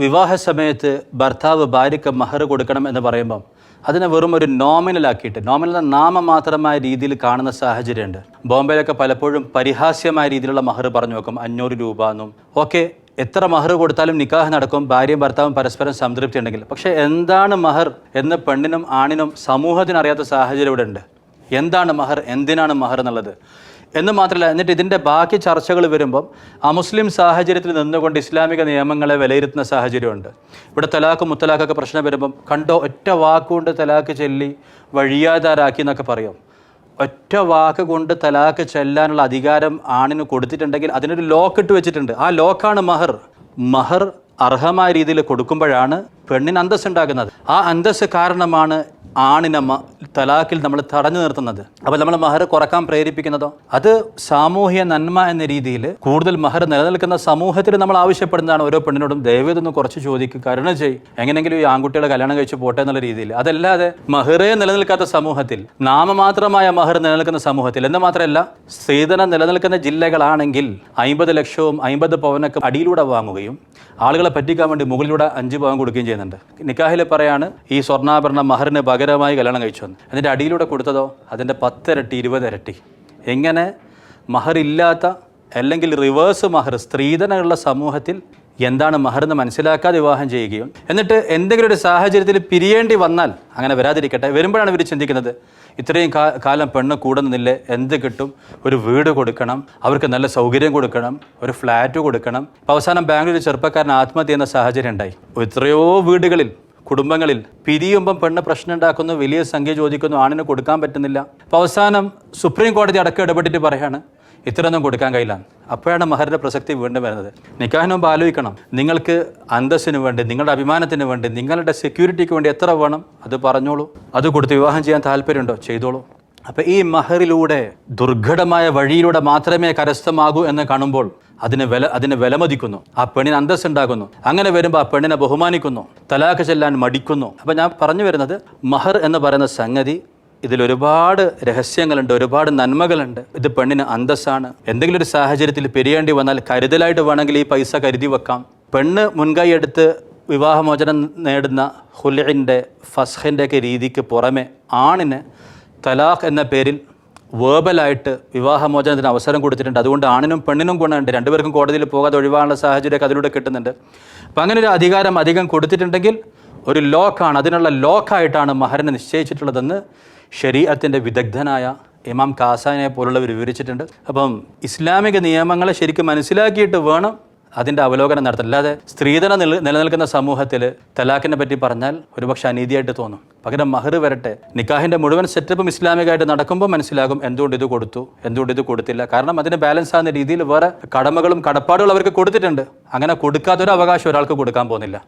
വിവാഹ സമയത്ത് ഭർത്താവ് ഭാര്യയ്ക്ക് മഹർ കൊടുക്കണം എന്ന് പറയുമ്പം അതിനെ വെറും ഒരു നോമിനലാക്കിയിട്ട് നോമിനൽ നാമമാത്രമായ രീതിയിൽ കാണുന്ന സാഹചര്യമുണ്ട്. ബോംബെയിലൊക്കെ പലപ്പോഴും പരിഹാസ്യമായ രീതിയിലുള്ള മഹർ പറഞ്ഞു വെക്കും അഞ്ഞൂറ് രൂപ എന്നും. ഓക്കെ എത്ര മഹർ കൊടുത്താലും നിക്കാഹ് നടക്കും ഭാര്യയും ഭർത്താവും പരസ്പരം സംതൃപ്തി ഉണ്ടെങ്കിൽ. പക്ഷേ എന്താണ് മഹർ എന്ന് പെണ്ണിനും ആണിനും സമൂഹത്തിനറിയാത്ത സാഹചര്യം ഇവിടെ ഉണ്ട് എന്താണ് മഹർ എന്തിനാണ് മഹർ എന്നുള്ളത്? എന്ന് മാത്രമല്ല എന്നിട്ട് ഇതിന്റെ ബാക്കി ചർച്ചകൾ വരുമ്പം ആ മുസ്ലിം സാഹചര്യത്തിൽ നിന്നുകൊണ്ട് ഇസ്ലാമിക നിയമങ്ങളെ വിലയിരുത്തുന്ന സാഹചര്യമുണ്ട്. ഇവിടെ തലാഖ് മുത്തലാഖൊക്കെ പ്രശ്നം വരുമ്പം കണ്ടോ ഒറ്റ വാക്കുകൊണ്ട് തലാഖ് ചൊല്ലി വഴിയാതാരാക്കി എന്നൊക്കെ പറയും. ഒറ്റ വാക്ക് കൊണ്ട് തലാഖ് ചെല്ലാനുള്ള അധികാരം ആണിന് കൊടുത്തിട്ടുണ്ടെങ്കിൽ അതിനൊരു ലോക്ക് ഇട്ട് വെച്ചിട്ടുണ്ട്. ആ ലോക്കാണ് മഹർ. മഹർ അർഹമായ രീതിയിൽ കൊടുക്കുമ്പോഴാണ് പെണ്ണിന് അന്തസ് ഉണ്ടാകുന്നത് ആ അന്തസ് കാരണമാണ് ആണിനെ തലാക്കിൽ നമ്മൾ തടഞ്ഞു നിർത്തുന്നത്. അപ്പോൾ നമ്മൾ മഹർ കുറയ്ക്കാൻ പ്രേരിപ്പിക്കുന്നതോ? അത് സാമൂഹ്യ നന്മ എന്ന രീതിയിൽ കൂടുതൽ മഹർ നിലനിൽക്കുന്ന സമൂഹത്തിൽ നമ്മൾ ആവശ്യപ്പെടുന്നതാണ് ഓരോ പെണ്ണിനോടും ദയവേതൊന്ന് കുറച്ച് ചോദിക്കുക കരുണ ചെയ്യും. എങ്ങനെയെങ്കിലും ഈ ആൺകുട്ടികളെ കല്യാണം കഴിച്ച് പോട്ടെ എന്നുള്ള രീതിയിൽ. അതല്ലാതെ മഹറേ നിലനിൽക്കാത്ത സമൂഹത്തിൽ നാമമാത്രമായ മഹർ നിലനിൽക്കുന്ന സമൂഹത്തിൽ എന്ന് മാത്രമല്ല സ്ത്രീധനം നിലനിൽക്കുന്ന ജില്ലകളാണെങ്കിൽ അമ്പത് ലക്ഷവും അമ്പത് പവനൊക്കെ അടിയിലൂടെ വാങ്ങുകയും ആളുകളെ പറ്റിക്കാൻ വേണ്ടി മുകളിലൂടെ അഞ്ച് പവൻ കൊടുക്കുകയും ചെയ്യുന്നുണ്ട്. നിക്കാഹിലെ പറയാണ് ഈ സ്വർണാഭരണ മഹറിന് പകരമായി കല്യാണം കഴിച്ചു വന്നു. എന്നിട്ട് അടിയിലൂടെ കൊടുത്തതോ? അതിന്റെ പത്തിരട്ടി ഇരുപതിരട്ടി. എങ്ങനെ? മഹർ ഇല്ലാത്ത അല്ലെങ്കിൽ റിവേഴ്സ് മഹർ സ്ത്രീധനമുള്ള സമൂഹത്തിൽ എന്താണ് മഹർ എന്ന് മനസ്സിലാക്കാതെ വിവാഹം ചെയ്യുകയും എന്നിട്ട് എന്തെങ്കിലും ഒരു സാഹചര്യത്തിൽ പിരിയേണ്ടി വന്നാൽ അങ്ങനെ വരാതിരിക്കട്ടെ. വരുമ്പോഴാണ് ഇവർ ചിന്തിക്കുന്നത് ഇത്രയും കാലം പെണ്ണ് കൂടുന്നില്ലേ? എന്ത് കിട്ടും? ഒരു വീട് കൊടുക്കണം അവർക്ക് നല്ല സൗകര്യം കൊടുക്കണം ഒരു ഫ്ലാറ്റ് കൊടുക്കണം. അവസാനം ബാംഗ്ലൂർ ചെറുപ്പക്കാരൻ ആത്മഹത്യ ചെയ്യുന്ന സാഹചര്യം ഉണ്ടായി. എത്രയോ വീടുകളിൽ കുടുംബങ്ങളിൽ പിരിയുമ്പം പെണ്ണ് പ്രശ്നം ഉണ്ടാക്കുന്നു വലിയ സംഖ്യ ചോദിക്കുന്നു ആണിന് കൊടുക്കാൻ പറ്റുന്നില്ല. അപ്പോൾ അവസാനം സുപ്രീം കോടതി അടക്കം ഇടപെട്ടിട്ട് പറയാണ് ഇത്രയൊന്നും കൊടുക്കാൻ കഴിയില്ല. അപ്പോഴാണ് മഹറിന്റെ പ്രസക്തി വീണ്ടും വരുന്നത്. നിക്കാഹിന് മുമ്പ് ആലോചിക്കണം നിങ്ങൾക്ക് അന്തസ്സിന് വേണ്ടി നിങ്ങളുടെ അഭിമാനത്തിന് വേണ്ടി നിങ്ങളുടെ സെക്യൂരിറ്റിക്ക് വേണ്ടി എത്ര വേണം അത് പറഞ്ഞോളൂ. അത് കൊടുത്ത് വിവാഹം ചെയ്യാൻ താല്പര്യമുണ്ടോ? ചെയ്തോളൂ. അപ്പം ഈ മഹറിലൂടെ ദുർഘടമായ വഴിയിലൂടെ മാത്രമേ കരസ്ഥമാകൂ എന്ന് കാണുമ്പോൾ അതിനെ വില അതിനെ വിലമതിക്കുന്നു. ആ പെണ്ണിന് അന്തസ് ഉണ്ടാകുന്നു. അങ്ങനെ വരുമ്പോൾ ആ പെണ്ണിനെ ബഹുമാനിക്കുന്നു. തലാഖ് ചെല്ലാൻ മടിക്കുന്നു. അപ്പം ഞാൻ പറഞ്ഞു വരുന്നത് മഹർ എന്ന് പറയുന്ന സംഗതി ഇതിൽ ഒരുപാട് രഹസ്യങ്ങളുണ്ട് ഒരുപാട് നന്മകളുണ്ട്. ഇത് പെണ്ണിന് അന്തസ്സാണ്. എന്തെങ്കിലും ഒരു സാഹചര്യത്തിൽ പിരിയേണ്ടി വന്നാൽ കരുതലായിട്ട് വേണമെങ്കിൽ ഈ പൈസ കരുതി വെക്കാം. പെണ്ണ് മുൻകൈ എടുത്ത് വിവാഹമോചനം നേടുന്ന ഹുലിന്റെ ഫസ്ഹിന്റെയൊക്കെ രീതിക്ക് പുറമെ ആണിന് തലാഖ് എന്ന പേരിൽ വേർബലായിട്ട് വിവാഹമോചനത്തിന് അവസരം കൊടുത്തിട്ടുണ്ട്. അതുകൊണ്ട് ആണിനും പെണ്ണിനും ഗുണമുണ്ട്. രണ്ടുപേർക്കും കോടതിയിൽ പോകാതെ ഒഴിവാനുള്ള സാഹചര്യമൊക്കെ അതിലൂടെ കിട്ടുന്നുണ്ട്. അപ്പം അങ്ങനെ ഒരു അധികാരം അധികം കൊടുത്തിട്ടുണ്ടെങ്കിൽ ഒരു ലോക്കാണ് അതിനുള്ള ലോക്കായിട്ടാണ് മഹറിനെ നിശ്ചയിച്ചിട്ടുള്ളതെന്ന് ശരീരത്തിന്റെ വിദഗ്ധനായ ഇമാം കാസാനെ പോലുള്ളവർ വിവരിച്ചിട്ടുണ്ട്. അപ്പം ഇസ്ലാമിക നിയമങ്ങളെ ശരിക്കും മനസ്സിലാക്കിയിട്ട് വേണം അതിന്റെ അവലോകനം നടത്തുക അല്ലാതെ സ്ത്രീധന നിലനിൽക്കുന്ന സമൂഹത്തിൽ തലാഖിനെ പറ്റി പറഞ്ഞാൽ ഒരുപക്ഷെ അനീതിയായിട്ട് തോന്നും. പകരം മഹർ വരട്ടെ. നിക്കാഹിന്റെ മുഴുവൻ സെറ്റപ്പും ഇസ്ലാമികമായിട്ട് നടക്കുമ്പോൾ മനസ്സിലാകും എന്തുകൊണ്ട് ഇത് കൊടുത്തു എന്തുകൊണ്ട് ഇത് കൊടുത്തില്ല. കാരണം അതിന് ബാലൻസ് ആകുന്ന രീതിയിൽ വേറെ കടമകളും കടപ്പാടുകളും അവർക്ക് കൊടുത്തിട്ടുണ്ട്. അങ്ങനെ കൊടുക്കാത്തൊരു അവകാശം ഒരാൾക്ക് കൊടുക്കാൻ പോകുന്നില്ല.